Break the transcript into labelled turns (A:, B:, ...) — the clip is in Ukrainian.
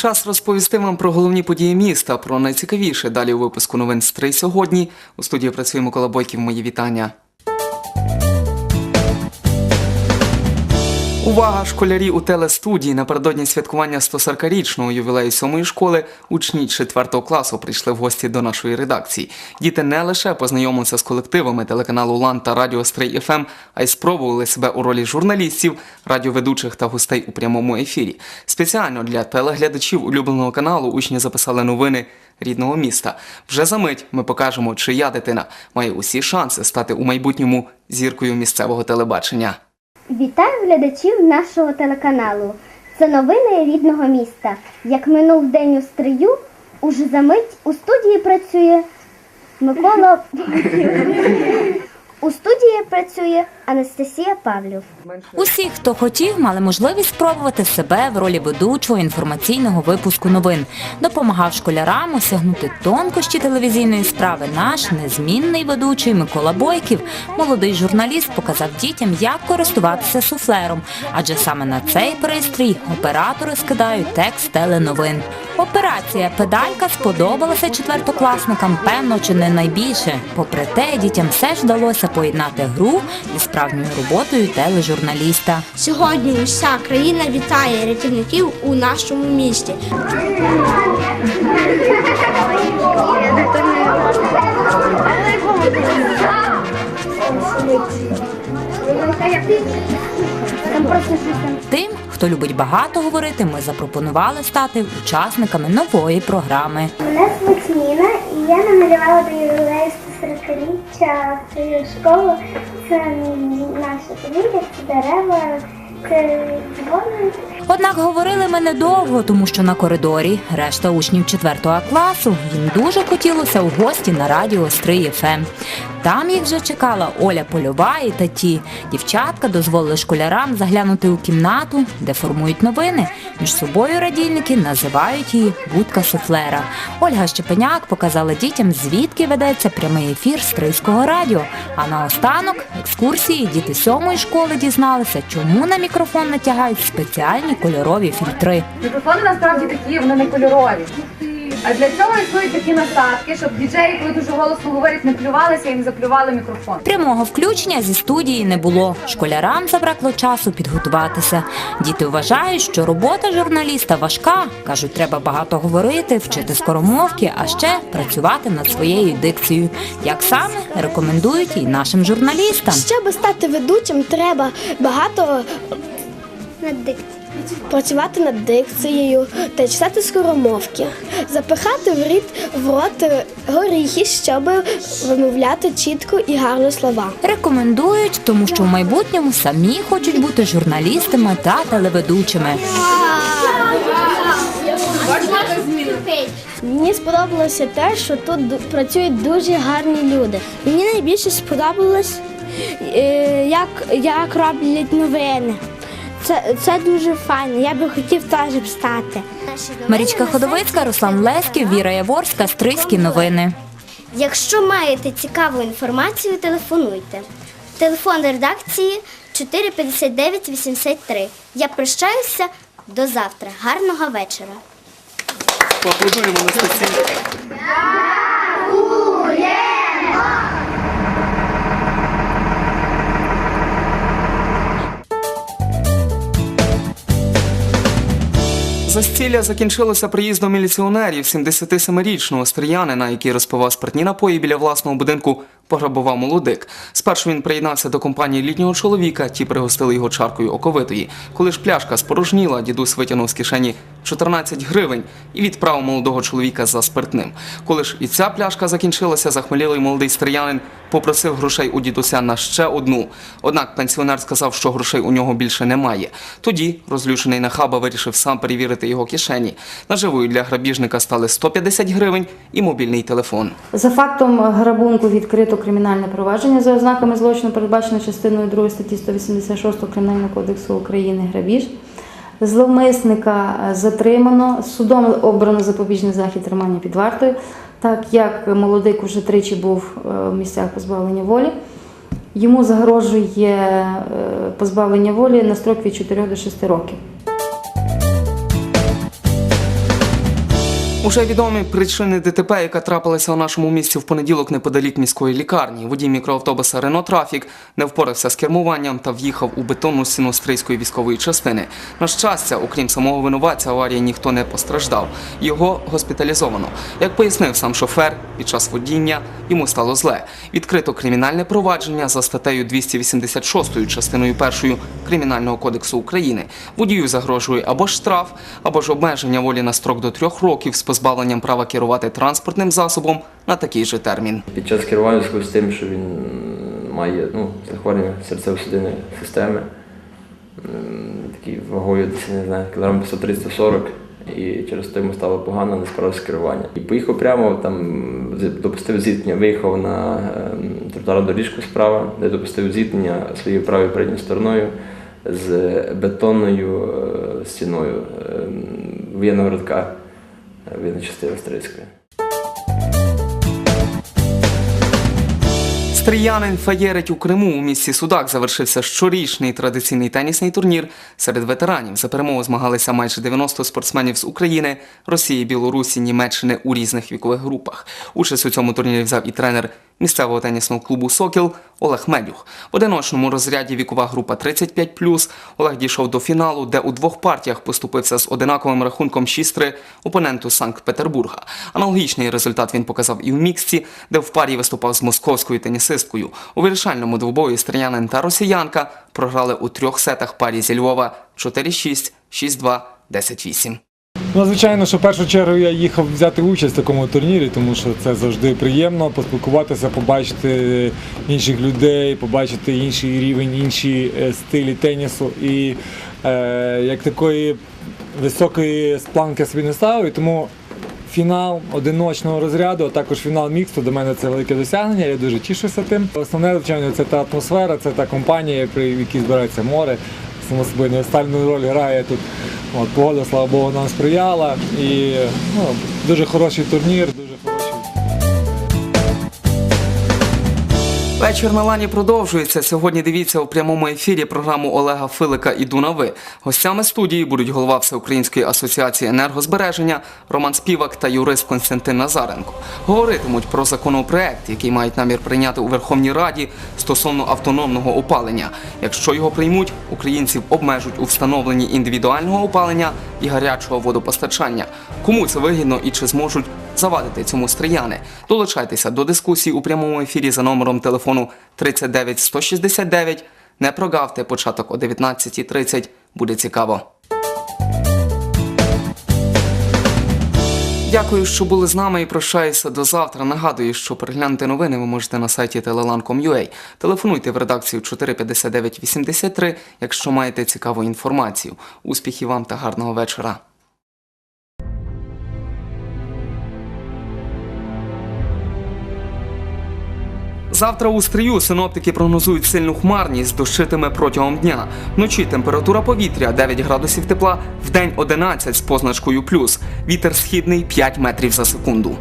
A: Час розповісти вам про головні події міста, про найцікавіше. Далі у випуску новин з «Три сьогодні. У студії працює Микола Бойків. Мої вітання. Увага! Школярі у телестудії напередодні святкування 140-річного ювілею сьомої школи учні 4 класу прийшли в гості до нашої редакції. Діти не лише познайомилися з колективами телеканалу Лан та Радіо Стрий ФМ, а й спробували себе у ролі журналістів, радіоведучих та гостей у прямому ефірі. Спеціально для телеглядачів улюбленого каналу учні записали новини рідного міста. Вже за мить ми покажемо, чия дитина має усі шанси стати у майбутньому зіркою місцевого телебачення.
B: Вітаю глядачів нашого телеканалу. Це новини рідного міста. Як минув день у стрию, уже за мить у студії працює Микола. У студії працює Анастасія Павлів.
C: Усі, хто хотів, мали можливість спробувати себе в ролі ведучого інформаційного випуску новин. Допомагав школярам осягнути тонкощі телевізійної справи. Наш незмінний ведучий Микола Бойків, молодий журналіст, показав дітям, як користуватися суфлером, адже саме на цей пристрій оператори скидають текст теленовин. Операція педалька сподобалася четвертокласникам, певно, чи не найбільше. Попри те, дітям все ж вдалося поєднати гру зі справжньою роботою тележурналіста.
D: Сьогодні вся країна вітає рятівників у нашому місті.
C: Тим, хто любить багато говорити, ми запропонували стати учасниками нової програми.
B: Мене звуть Ніна, і я намалювала до ювілею 140-річчя цієї школи. Це наше повір'я, це дерева, це дзвони.
C: Однак говорили ми недовго, тому що на коридорі решта учнів 4 класу їм дуже хотілося у гості на радіо 3 ФМ. Там їх вже чекала Оля Польова і таті. Дівчатка дозволили школярам заглянути у кімнату, де формують новини. Між собою радійники називають її будка суфлера. Ольга Щепеняк показала дітям, звідки ведеться прямий ефір Стрийського радіо. А наостанок екскурсії діти сьомої школи дізналися, чому на мікрофон натягають спеціальні кольорові фільтри.
E: Мікрофони насправді такі, вони не кольорові. А для цього існують такі насадки, щоб діджеї, коли дуже голосно говорять, не плювалися і не заплювали мікрофон.
C: Прямого включення зі студії не було. Школярам забракло часу підготуватися. Діти вважають, що робота журналіста важка. кажуть, треба багато говорити, вчити скоромовки, а ще працювати над своєю дикцією. Як саме рекомендують і нашим журналістам.
D: Щоб стати ведучим, треба багато
B: Над дикцією.
D: Працювати над дикцією та читати скоромовки, запихати в рід в рот е, горіхи, щоб вимовляти чітко і гарно слова.
C: Рекомендують, тому що в майбутньому самі хочуть бути журналістами та телеведучими.
D: Мені сподобалося те, що тут працюють дуже гарні люди. Мені найбільше сподобалось, е, як, як роблять новини. Це, це дуже файно. Я би хотів теж б стати.
C: Марічка Ходовицька, Руслан Леськів, Віра Яворська, Стрийські новини.
B: Якщо маєте цікаву інформацію, телефонуйте. Телефон редакції 459 83. Я прощаюся до завтра. Гарного вечора.
A: Поаплодуємо Анастасії. Застілля закінчилося приїздом міліціонерів 77-річного стріянина, який розпивав спиртні напої біля власного будинку, пограбував молодик. Спершу він приєднався до компанії літнього чоловіка, ті пригостили його чаркою оковитої. Коли ж пляшка спорожніла, дідусь витягнув з кишені 14 гривень і відправив молодого чоловіка за спиртним. Коли ж і ця пляшка закінчилася, захмелілий молодий стріянин попросив грошей у дідуся на ще одну. Однак пенсіонер сказав, що грошей у нього більше немає. Тоді розлючений нахаба вирішив сам перевірити його кишені. Наживою для грабіжника стали 150 гривень і мобільний телефон.
F: За фактом грабунку відкрито кримінальне провадження за ознаками злочину, передбачено частиною 2 статті 186 Кримінального кодексу України грабіж. Зловмисника затримано, судом обрано запобіжний захід тримання під вартою, так як молодик уже тричі був е, в місцях позбавлення волі. Йому загрожує е, позбавлення волі на строк від 4 до 6 років.
A: Уже відомі причини ДТП, яка трапилася у нашому місті в понеділок неподалік міської лікарні. Водій мікроавтобуса Рено Трафік не впорався з кермуванням та в'їхав у бетонну стіну стрийської військової частини. На щастя, окрім самого винуватця, аварії ніхто не постраждав. Його госпіталізовано. Як пояснив сам шофер, під час водіння йому стало зле. Відкрито кримінальне провадження за статтею 286 частиною 1 Кримінального кодексу України. Водію загрожує або штраф, або ж обмеження волі на строк до трьох років з позбавленням права керувати транспортним засобом на такий же термін.
G: Під час керування з тим, що він має ну, захворювання серцево-судинної системи, такий вагою не знаю, кілограм 130-40, і через те йому стало погано, не справився керування. І поїхав прямо, там допустив зіткнення, виїхав на ем, тротуарну доріжку справа, де допустив зіткнення своєю правою передньою стороною з бетонною е, стіною ем, воєнного городка е, воєнної частини Австрійської.
A: Стріянин фаєрить у Криму у місті Судак завершився щорічний традиційний тенісний турнір серед ветеранів. За перемогу змагалися майже 90 спортсменів з України, Росії, Білорусі, Німеччини у різних вікових групах. Участь у цьому турнірі взяв і тренер місцевого тенісного клубу Сокіл Олег Медюх. В одиночному розряді вікова група 35+. Олег дійшов до фіналу, де у двох партіях поступився з одинаковим рахунком 6-3 опоненту Санкт-Петербурга. Аналогічний результат він показав і в міксті, де в парі виступав з московською тенісисткою. У вирішальному двобої стрілянин та росіянка програли у трьох сетах парі зі Львова 4-6, 6-2, 10-8.
H: Ну, звичайно, що в першу чергу я їхав взяти участь в такому турнірі, тому що це завжди приємно поспілкуватися, побачити інших людей, побачити інший рівень, інші е, стилі тенісу. І е, як такої високої планки собі не ставив, і тому фінал одиночного розряду, а також фінал міксту До мене це велике досягнення. Я дуже тішуся тим. Основне, звичайно, це та атмосфера, це та компанія, при якій збирається море. Само собою неостальну роль грає тут. От, погода, слава Богу, нам сприяла. І ну, дуже хороший турнір,
A: Вечір на лані продовжується. Сьогодні дивіться у прямому ефірі програму Олега Филика «Іду на ви». Гостями студії будуть голова Всеукраїнської асоціації енергозбереження Роман Співак та юрист Константин Назаренко. Говоритимуть про законопроект, який мають намір прийняти у Верховній Раді стосовно автономного опалення. Якщо його приймуть, українців обмежуть у встановленні індивідуального опалення і гарячого водопостачання. Кому це вигідно і чи зможуть завадити цьому стріяни? Долучайтеся до дискусії у прямому ефірі за номером телефону 39 169. Не прогавте початок о 19.30. Буде цікаво. Дякую, що були з нами і прощаюся до завтра. Нагадую, що переглянути новини ви можете на сайті telelan.com.ua. Телефонуйте в редакцію 459 83, якщо маєте цікаву інформацію. Успіхів вам та гарного вечора. Завтра у стрію синоптики прогнозують сильну хмарність, дощитиме протягом дня. Вночі температура повітря 9 градусів тепла, в день 11 з позначкою плюс. Вітер східний 5 метрів за секунду.